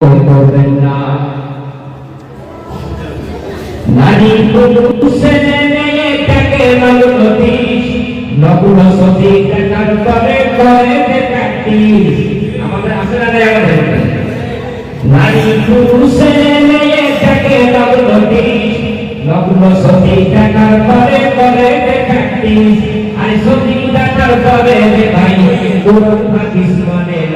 করবেন না নারী মেয়েটাকে নগরী নগুণ সতী টাকার করে করে দেখাতি আমাদের আসে না দেখাতি আর সতী টাকার করে রে ভাই সতী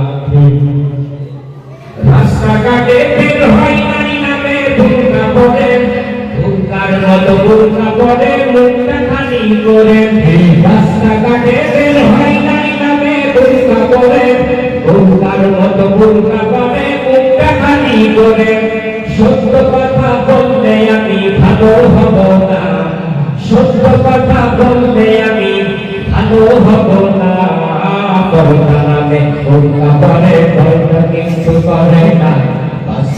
মতো ভূমিকা পড়ে মুখটা খালি করে রাস্তাঘাটে বের হয় নারী নামে ভূমিকা পড়ে ভূমিকার মতো ভূমিকা পড়ে মুখটা খালি করে। সত্য কথা বললে আমি ভালো হব না। সত্য কথা বললে আমি ভালো হব না। করুণা নামে করুণা করে কিন্তু করে না।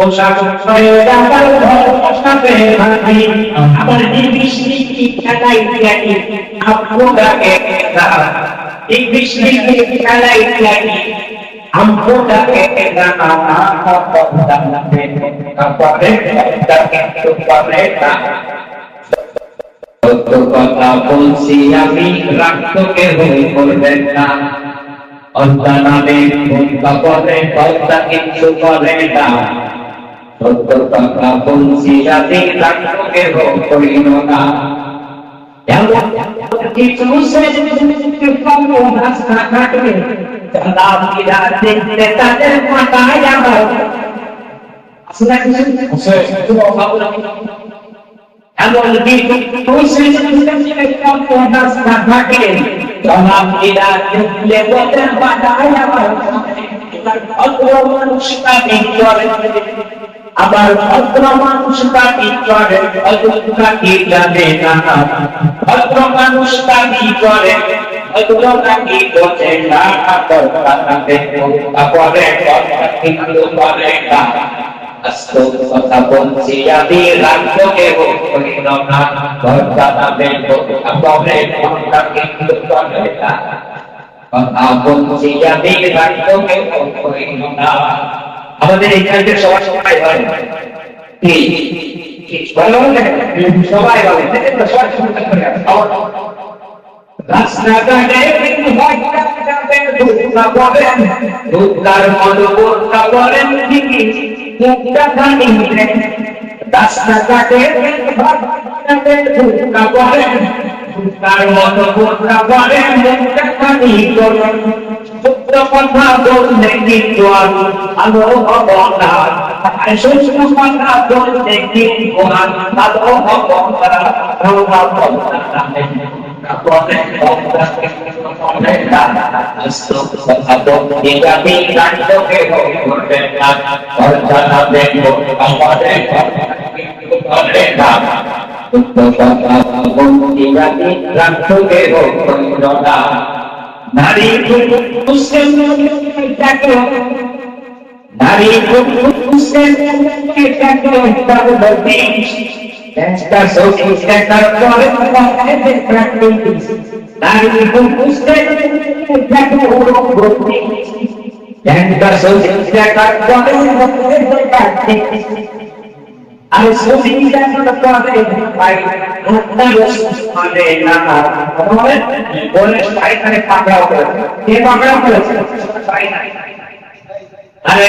পোশাক পরে আবার ঘর পোশাকে ভাবি আবার ইংলিশ লিখি খেলাই কাপড়ে কাপড়ে সত্য কথা বলছি আমি, রাখতো কেহ করবেন না। অন্তা নামে ভূমিকা পরে কর্তা কিছু করে না। এমন থাকে চালাকিরা দেখলে তাদের মাথায় আমার ভদ্র মানুষটা বিচরে আবার ভদ্র মানুষটা বিচরে ভদ্রতা কি জানে না। ভদ্র মানুষটা বিচরে ভদ্রতা কি বোঝে না। কর্তাকে তারপরে কিন্তু করে না। কথা বলছি, আমি রাখব কেহ না। করে কথা বলছি, আমি রাখব কেহ না। আমাদের এখানকার সবার সবাই হয় সবাই বলে তো সবাই খানি করেন। เรื่องคนภาพโดนเด็กยิงจวนอันโลเขาบอกดาไอ้ชุดชุดคนภาพโดนเด็กยิงจวนอันโลเขาบอกดาเราเราต้องเทำให้ตัวเองต้องได้การสุขสันต์ยิ่งมีการโลกให้คนเป็นการคนจะทำเด็กหมดบางคนได้ครับคนได้คราบ Untuk bapak-bapak, tidak dirantuk, eh, oh, নারী পুরুষের দেখো নারী পুরুষের দেখো Esta sofista cartore de practice. Narí puste jako uroboti. Esta sofista cartore de practice. আর সফিয়া করে ভাই। রূপনারস মানে না বলে বলে সাইখানে পাকড়াও করে কে করেছে? আরে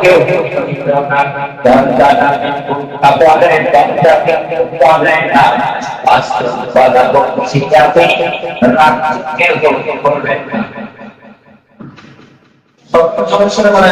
keho, dan marhaba. সমস্যা মানে